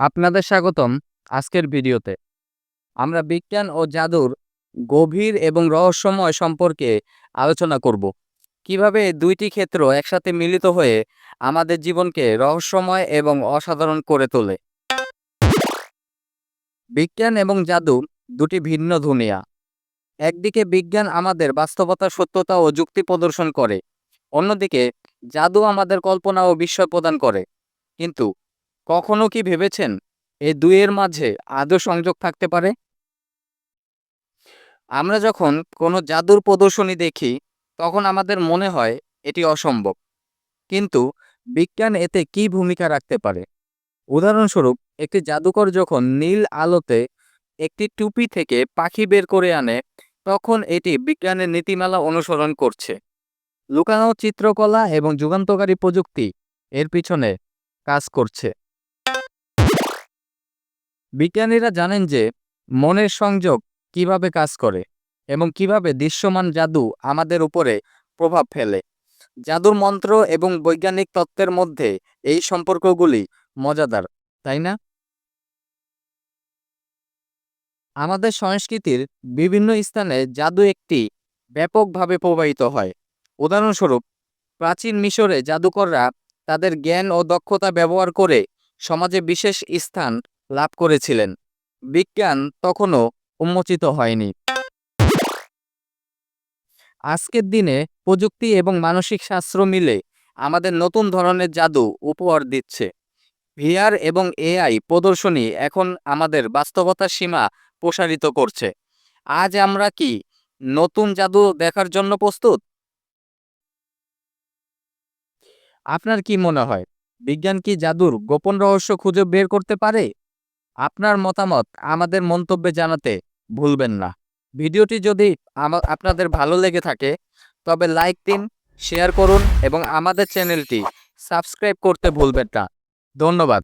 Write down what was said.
আপনাদের স্বাগতম আজকের ভিডিওতে। আমরা বিজ্ঞান ও জাদুর গভীর এবং রহস্যময় সম্পর্কে আলোচনা করব। কীভাবে দুইটি ক্ষেত্র একসাথে মিলিত হয়ে আমাদের জীবনকে রহস্যময় এবং অসাধারণ করে তোলে। বিজ্ঞান এবং জাদু দুটি ভিন্ন দুনিয়া। একদিকে বিজ্ঞান আমাদের বাস্তবতা, সত্যতা ও যুক্তি প্রদর্শন করে। অন্যদিকে জাদু আমাদের কল্পনা ও বিস্ময় প্রদান করে। কিন্তু কখনো কি ভেবেছেন এই দুইয়ের মাঝে আদৌ সংযোগ থাকতে পারে? আমরা যখন কোনো জাদুর প্রদর্শনী দেখি, তখন আমাদের মনে হয় এটি অসম্ভব। কিন্তু বিজ্ঞান এতে কি ভূমিকা রাখতে পারে? উদাহরণস্বরূপ, একটি জাদুকর যখন নীল আলোতে একটি টুপি থেকে পাখি বের করে আনে, তখন এটি বিজ্ঞানের নীতিমালা অনুসরণ করছে। লুকানো চিত্রকলা এবং যুগান্তকারী প্রযুক্তি এর পিছনে কাজ করছে। বিজ্ঞানীরা জানেন যে, মনের সংযোগ কীভাবে কাজ করে এবং কীভাবে দৃশ্যমান জাদু আমাদের উপরে প্রভাব ফেলে। জাদুর মন্ত্র এবং বৈজ্ঞানিক তত্ত্বের মধ্যে এই সম্পর্কগুলি মজাদার, তাই না? আমাদের সংস্কৃতির বিভিন্ন স্থানে জাদু একটি ব্যাপকভাবে প্রবাহিত হয়। উদাহরণস্বরূপ, প্রাচীন মিশরে জাদুকররা তাদের জ্ঞান ও দক্ষতা ব্যবহার করে সমাজে বিশেষ স্থান লাভ করেছিলেন। বিজ্ঞান তখনও উন্মোচিত হয়নি। আজকের দিনে প্রযুক্তি এবং মানসিক শাস্ত্র মিলে আমাদের নতুন ধরনের জাদু উপহার দিচ্ছে। ভিআর এবং এআই প্রদর্শনী এখন আমাদের বাস্তবতার সীমা প্রসারিত করছে। আজ আমরা কি নতুন জাদু দেখার জন্য প্রস্তুত? আপনার কি মনে হয়, বিজ্ঞান কি জাদুর গোপন রহস্য খুঁজে বের করতে পারে? আপনার মতামত আমাদের মন্তব্যে জানাতে ভুলবেন না। ভিডিওটি যদি আপনাদের ভালো লেগে থাকে, তবে লাইক দিন, শেয়ার করুন এবং আমাদের চ্যানেলটি সাবস্ক্রাইব করতে ভুলবেন না। ধন্যবাদ।